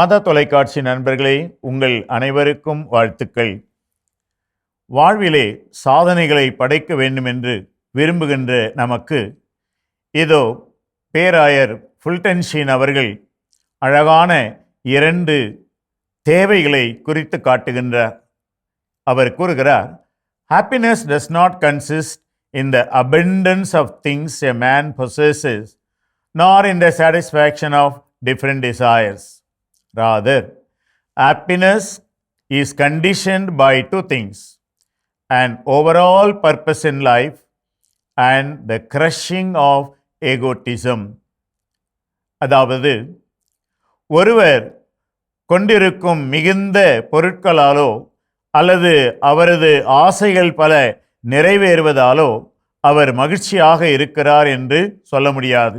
மத தொலைக்காட்சி நண்பர்களே உங்கள் அனைவருக்கும் வாழ்த்துக்கள். வாழ்விலே சாதனைகளை படைக்க வேண்டும் என்று விரும்புகின்ற நமக்கு இதோ பேராயர் ஃபுல்டன்ஷீன் அவர்கள் அழகான இரண்டு தேவைகளை குறித்து காட்டுகின்றார். அவர் கூறுகிறார் happiness does not consist in the abundance of things a man possesses nor in the satisfaction of different desires Rather, happiness is conditioned by two things an overall purpose in life and the crushing of egotism. அதாவது ஒருவர் கொண்டிருக்கும் மிகுந்த பொருட்களாலோ அல்லது அவரது ஆசைகள் பல நிறைவேறுவதாலோ அவர் மகிழ்ச்சியாக இருக்கிறார் என்று சொல்ல முடியாது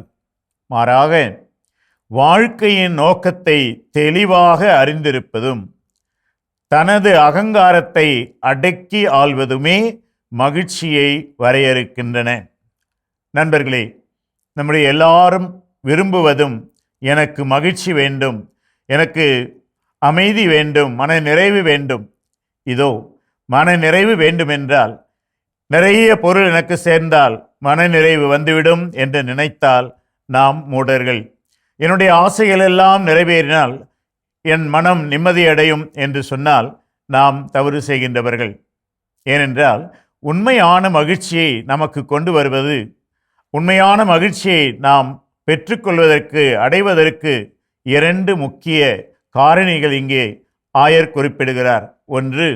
மாறாக வாழ்க்கையின் நோக்கத்தை தெளிவாக அறிந்திருப்பதும் தனது அகங்காரத்தை அடக்கி ஆள்வதுமே மகிழ்ச்சியை வரையறுக்கின்றன. நண்பர்களே நம்முடைய எல்லாரும் விரும்புவதும் எனக்கு மகிழ்ச்சி வேண்டும் எனக்கு அமைதி வேண்டும் மன நிறைவு வேண்டும். இதோ மன நிறைவு வேண்டுமென்றால் நிறைய பொருள் எனக்கு சேர்ந்தால் மன நிறைவு வந்துவிடும் என்று நினைத்தால் நாம் மூடர்கள். என்னுடைய ஆசைகள் எல்லாம் நிறைவேறினால் என் மனம் நிம்மதியடையும் என்று சொன்னால் நாம் தவறு செய்கின்றவர்கள். ஏனென்றால் உண்மையான மகிழ்ச்சியை நமக்கு கொண்டு வருவது உண்மையான மகிழ்ச்சியை நாம் பெற்றுக்கொள்வதற்கு அடைவதற்கு இரண்டு முக்கிய காரணிகள் இங்கே ஆயர் குறிப்பிடுகிறார். ஒன்று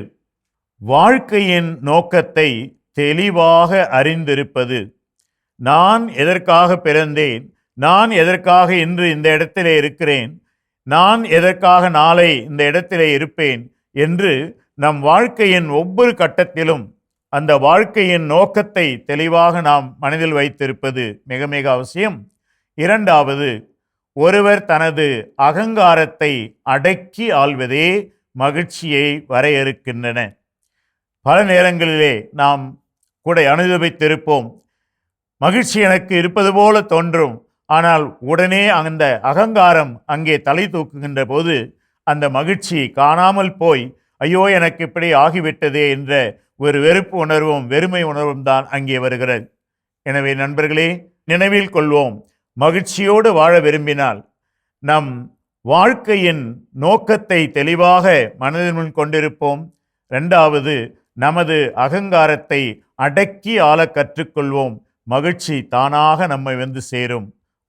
வாழ்க்கையின் நோக்கத்தை தெளிவாக அறிந்திருப்பது. நான் எதற்காக பிறந்தேன்? நான் எதற்காக இன்று இந்த இடத்திலே இருக்கிறேன்? நான் எதற்காக நாளை இந்த இடத்திலே இருப்பேன்? என்று நம் வாழ்க்கையின் ஒவ்வொரு கட்டத்திலும் அந்த வாழ்க்கையின் நோக்கத்தை தெளிவாக நாம் மனதில் வைத்திருப்பது மிக மிக அவசியம். இரண்டாவது ஒருவர் தனது அகங்காரத்தை அடக்கி ஆள்வதே மகிழ்ச்சியை வரையறுக்கின்றன. பல நேரங்களிலே நாம் கூட அனுபவித்திருப்போம் மகிழ்ச்சி எனக்கு இருப்பது போல தோன்றும். ஆனால் உடனே அந்த அகங்காரம் அங்கே தலை தூக்குகின்ற போது அந்த மகிழ்ச்சி காணாமல் போய் ஐயோ எனக்கு இப்படி ஆகிவிட்டதே என்ற ஒரு வெறுப்பு உணர்வும் வெறுமை உணர்வும் தான் அங்கே வருகிறது. எனவே நண்பர்களே நினைவில் கொள்வோம் மகிழ்ச்சியோடு வாழ விரும்பினால் நம் வாழ்க்கையின் நோக்கத்தை தெளிவாக மனதின் முன் கொண்டிருப்போம். ரெண்டாவது நமது அகங்காரத்தை அடக்கி ஆள கற்றுக்கொள்வோம். மகிழ்ச்சி தானாக நம்மை வந்து சேரும்.